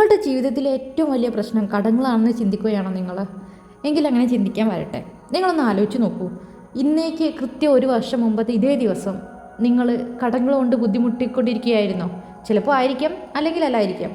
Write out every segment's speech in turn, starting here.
നിങ്ങളുടെ ജീവിതത്തിലെ ഏറ്റവും വലിയ പ്രശ്നം കടങ്ങളാണെന്ന് ചിന്തിക്കുകയാണോ നിങ്ങൾ? എങ്കിൽ അങ്ങനെ ചിന്തിക്കാൻ വരട്ടെ. നിങ്ങളൊന്ന് ആലോചിച്ച് നോക്കൂ. ഇന്നേക്ക് കൃത്യം ഒരു വർഷം മുമ്പത്തെ ഇതേ ദിവസം നിങ്ങൾ കടങ്ങൾ കൊണ്ട് ബുദ്ധിമുട്ടിക്കൊണ്ടിരിക്കുകയായിരുന്നോ? ചിലപ്പോൾ ആയിരിക്കാം അല്ലെങ്കിൽ അല്ലായിരിക്കാം.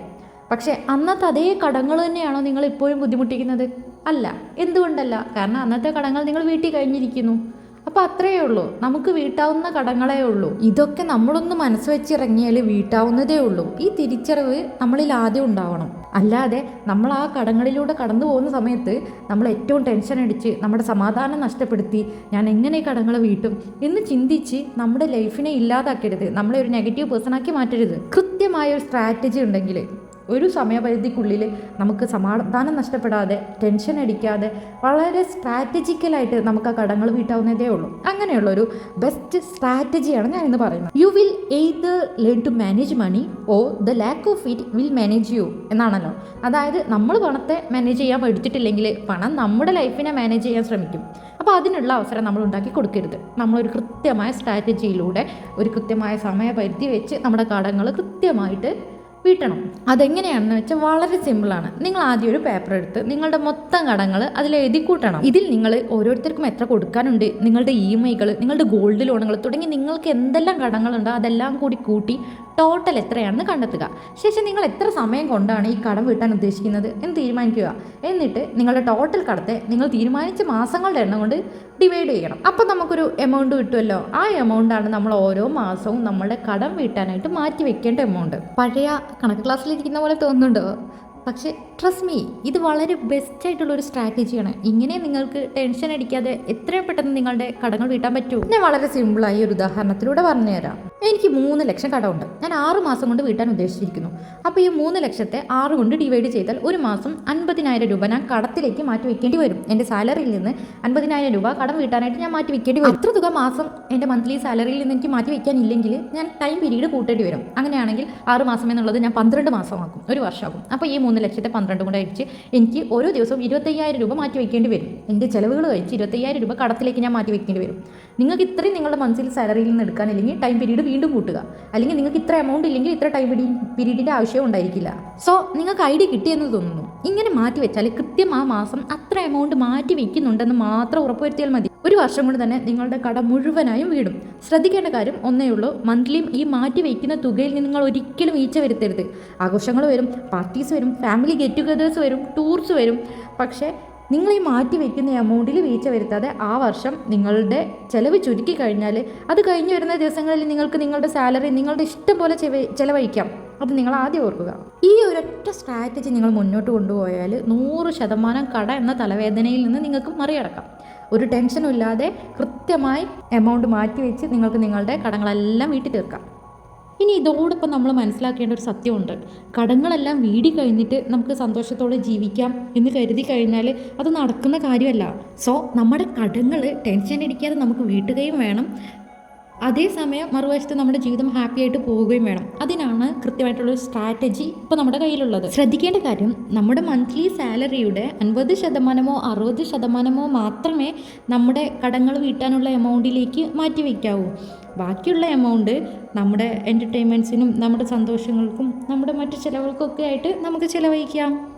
പക്ഷേ അന്നത്തെ അതേ കടങ്ങൾ തന്നെയാണോ നിങ്ങൾ ഇപ്പോഴും ബുദ്ധിമുട്ടിക്കുന്നത്? അല്ല. എന്തുകൊണ്ടല്ല? കാരണം അന്നത്തെ കടങ്ങൾ നിങ്ങൾ വീട്ടിൽ കഴിഞ്ഞിരിക്കുന്നു. അപ്പോൾ അത്രയേ ഉള്ളൂ. നമുക്ക് വീട്ടാവുന്ന കടങ്ങളേ ഉള്ളൂ. ഇതൊക്കെ നമ്മളൊന്ന് മനസ്സ് വെച്ചിറങ്ങിയാൽ വീട്ടാവുന്നതേ ഉള്ളൂ. ഈ തിരിച്ചറിവ് നമ്മളിൽ ആദ്യം ഉണ്ടാവണം. അല്ലാതെ നമ്മൾ ആ കടങ്ങളിലൂടെ കടന്നു പോകുന്ന സമയത്ത് നമ്മൾ ഏറ്റവും ടെൻഷൻ അടിച്ച് നമ്മുടെ സമാധാനം നഷ്ടപ്പെടുത്തി ഞാൻ എങ്ങനെ കടങ്ങൾ വീട്ടും എന്ന് ചിന്തിച്ച് നമ്മുടെ ലൈഫിനെ ഇല്ലാതാക്കരുത്. നമ്മളെ ഒരു നെഗറ്റീവ് പേഴ്സണാക്കി മാറ്റരുത്. കൃത്യമായ ഒരു സ്ട്രാറ്റജി ഉണ്ടെങ്കിൽ ഒരു സമയപരിധിക്കുള്ളിൽ നമുക്ക് സമാധാനം നഷ്ടപ്പെടാതെ ടെൻഷൻ അടിക്കാതെ വളരെ സ്ട്രാറ്റജിക്കലായിട്ട് നമുക്ക് ആ കടങ്ങൾ വീട്ടാവുന്നതേ ഉള്ളൂ. അങ്ങനെയുള്ള ഒരു ബെസ്റ്റ് സ്ട്രാറ്റജിയാണ് ഞാൻ ഇന്ന് പറയുന്നത്. You will either learn to manage money or the lack of it will manage you എന്നാണല്ലോ. അതായത് നമ്മൾ പണത്തെ മാനേജ് ചെയ്യാൻ പഠിച്ചിട്ടില്ലെങ്കിൽ പണം നമ്മുടെ ലൈഫിനെ മാനേജ് ചെയ്യാൻ ശ്രമിക്കും. അപ്പോൾ അതിനുള്ള അവസരം നമ്മൾ ഉണ്ടാക്കി കൊടുക്കരുത്. നമ്മളൊരു കൃത്യമായ സ്ട്രാറ്റജിയിലൂടെ ഒരു കൃത്യമായ സമയപരിധി വെച്ച് നമ്മുടെ കടങ്ങൾ കൃത്യമായിട്ട് വീട്ടണം. അതെങ്ങനെയാണെന്ന് വെച്ചാൽ വളരെ സിമ്പിളാണ് നിങ്ങൾ ആദ്യം ഒരു പേപ്പർ എടുത്ത് നിങ്ങളുടെ മൊത്തം കടങ്ങൾ അതിൽ എഴുതി കൂട്ടണം. ഇതിൽ നിങ്ങൾ ഓരോരുത്തർക്കും എത്ര കൊടുക്കാനുണ്ട് നിങ്ങളുടെ ഇ എം ഐകൾ നിങ്ങളുടെ ഗോൾഡ് ലോണുകൾ തുടങ്ങി നിങ്ങൾക്ക് എന്തെല്ലാം കടങ്ങളുണ്ടോ അതെല്ലാം കൂടി കൂട്ടി ടോട്ടൽ എത്രയാണെന്ന് കണ്ടെത്തുക. ശേഷം നിങ്ങൾ എത്ര സമയം കൊണ്ടാണ് ഈ കടം വീട്ടാൻ ഉദ്ദേശിക്കുന്നത് എന്ന് തീരുമാനിക്കുക. എന്നിട്ട് നിങ്ങളുടെ ടോട്ടൽ കടത്തെ നിങ്ങൾ തീരുമാനിച്ച മാസങ്ങളുടെ എണ്ണം കൊണ്ട് ഡിവൈഡ് ചെയ്യണം. അപ്പം നമുക്കൊരു എമൗണ്ട് കിട്ടുമല്ലോ ആ എമൗണ്ടാണ് നമ്മൾ ഓരോ മാസവും നമ്മുടെ കടം വീട്ടാനായിട്ട് മാറ്റി വെക്കേണ്ട എമൗണ്ട് പഴയ കണക്ക് ക്ലാസ്സിലിരിക്കുന്ന പോലെ തോന്നുന്നുണ്ടോ? പക്ഷേ ട്രസ്റ്റ് മീ ഇത് വളരെ ബെസ്റ്റ് ആയിട്ടുള്ള ഒരു സ്ട്രാറ്റജിയാണ് ഇങ്ങനെ നിങ്ങൾക്ക് ടെൻഷൻ അടിക്കാതെ എത്രയും പെട്ടെന്ന് നിങ്ങളുടെ കടങ്ങൾ വീട്ടാൻ പറ്റൂ. ഞാൻ വളരെ സിമ്പിളായി ഒരു ഉദാഹരണത്തിലൂടെ പറഞ്ഞുതരാം. എനിക്ക് മൂന്ന് ലക്ഷം കടമുണ്ട്. ഞാൻ ആറ് മാസം കൊണ്ട് വീട്ടാൻ ഉദ്ദേശിച്ചിരിക്കുന്നു. അപ്പോൾ ഈ മൂന്ന് ലക്ഷത്തെ ആറ് കൊണ്ട് ഡിവൈഡ് ചെയ്താൽ ഒരു മാസം അൻപതിനായിരം രൂപ ഞാൻ കടത്തിലേക്ക് മാറ്റി വെക്കേണ്ടി വരും. എന്റെ സാലറിയിൽ നിന്ന് അൻപതിനായിരം രൂപ കടം വീട്ടാനായിട്ട് ഞാൻ മാറ്റി വെക്കേണ്ടി വരും. അത്ര തുക മാസം എന്റെ മന്ത്ലി സാലറിയിൽ നിന്ന് എനിക്ക് മാറ്റി വെക്കാനില്ലെങ്കിൽ ഞാൻ ടൈം പീരീഡ് കൂട്ടേണ്ടി വരും. അങ്ങനെയാണെങ്കിൽ ആറ് മാസം എന്നുള്ളത് ഞാൻ പന്ത്രണ്ട് മാസമാക്കും. ഒരു വർഷമാകും അപ്പോൾ ഈ മൂന്ന് ലക്ഷത്തെ പന്ത്രണ്ട് കൊണ്ട് അടിച്ച് എനിക്ക് ഓരോ ദിവസവും ഇരുപത്തയ്യായിരം രൂപ മാറ്റി വെക്കേണ്ടി വരും. എന്റെ ചിലവുകൾ കഴിച്ച് ഇരുപത്തയ്യായിരം രൂപ കടത്തിലേക്ക് ഞാൻ മാറ്റി വെക്കേണ്ടി വരും. നിങ്ങൾക്ക് ഇത്രയും നിങ്ങളുടെ മന്ത്ലി സാലറിയിൽ നിന്ന് എടുക്കാനില്ലെങ്കിൽ ടൈം പീരീഡ് വീണ്ടും കൂട്ടുക. അല്ലെങ്കിൽ നിങ്ങൾക്ക് ഇത്ര എമൗണ്ട് ഇല്ലെങ്കിൽ ഇത്ര ടൈം പീരീഡിന്റെ ആവശ്യം ഉണ്ടായിരിക്കില്ല. സോ നിങ്ങൾക്ക് ഐഡിയ കിട്ടിയെന്ന് തോന്നുന്നു. ഇങ്ങനെ മാറ്റി വെച്ചാൽ കൃത്യം ആ മാസം അത്ര എമൗണ്ട് മാറ്റി വെക്കുന്നുണ്ടെന്ന് മാത്രം ഉറപ്പുവരുത്തിയാൽ മതി. ഒരു വർഷം കൊണ്ട് തന്നെ നിങ്ങളുടെ കട മുഴുവനായും വീടും. ശ്രദ്ധിക്കേണ്ട കാര്യം ഒന്നേ ഉള്ളൂ. മന്ത്ലിയും ഈ മാറ്റി വയ്ക്കുന്ന തുകയിൽ നിന്ന് നിങ്ങൾ ഒരിക്കലും വീഴ്ച വരുത്തരുത്. ആഘോഷങ്ങൾ വരും പാർട്ടീസ് വരും ഫാമിലി ഗെറ്റ് ടുഗദേഴ്സ് വരും ടൂർസ് വരും. പക്ഷേ നിങ്ങൾ ഈ മാറ്റി വെക്കുന്ന എമൗണ്ടിൽ വീഴ്ച വരുത്താതെ ആ വർഷം നിങ്ങളുടെ ചിലവ് ചുരുക്കി കഴിഞ്ഞാൽ അത് കഴിഞ്ഞ് വരുന്ന ദിവസങ്ങളിൽ നിങ്ങൾക്ക് നിങ്ങളുടെ സാലറി നിങ്ങളുടെ ഇഷ്ടം പോലെ ചിലവഴിക്കാം. അത് നിങ്ങൾ ആദ്യം ഓർക്കുക. ഈ ഒരൊറ്റ സ്ട്രാറ്റജി നിങ്ങൾ മുന്നോട്ട് കൊണ്ടുപോയാൽ നൂറ് ശതമാനം കട എന്ന തലവേദനയിൽ നിന്ന് നിങ്ങൾക്ക് മറികടക്കാം. ഒരു ടെൻഷനും ഇല്ലാതെ കൃത്യമായി എമൗണ്ട് മാറ്റി വെച്ച് നിങ്ങൾക്ക് നിങ്ങളുടെ കടങ്ങളെല്ലാം വീട്ടിൽ തീർക്കാം. ഇനി ഇതോടൊപ്പം നമ്മൾ മനസ്സിലാക്കേണ്ട ഒരു സത്യമുണ്ട്. കടങ്ങളെല്ലാം വീടി കഴിഞ്ഞിട്ട് നമുക്ക് സന്തോഷത്തോടെ ജീവിക്കാം എന്ന് കരുതി കഴിഞ്ഞാൽ അത് നടക്കുന്ന കാര്യമല്ല. സോ നമ്മുടെ കടങ്ങൾ ടെൻഷൻ അടിക്കാതെ നമുക്ക് വീട്ടുകയും വേണം. അതേസമയം മറുവശത്ത് നമ്മുടെ ജീവിതം ഹാപ്പി ആയിട്ട് പോവുകയും വേണം. അതിനാണ് കൃത്യമായിട്ടുള്ള സ്ട്രാറ്റജി ഇപ്പോൾ നമ്മുടെ കയ്യിലുള്ളത്. ശ്രദ്ധിക്കേണ്ട കാര്യം നമ്മുടെ മന്ത്ലി സാലറിയുടെ അൻപത് ശതമാനമോ അറുപത് ശതമാനമോ മാത്രമേ നമ്മുടെ കടങ്ങൾ വീട്ടാനുള്ള എമൗണ്ടിലേക്ക് മാറ്റി വയ്ക്കാവൂ. ബാക്കിയുള്ള എമൗണ്ട് നമ്മുടെ എന്റർടൈൻമെന്റ്സിനും നമ്മുടെ സന്തോഷങ്ങൾക്കും നമ്മുടെ മറ്റു ചിലവുകൾക്കൊക്കെ ആയിട്ട് നമുക്ക് ചിലവഴിക്കാം.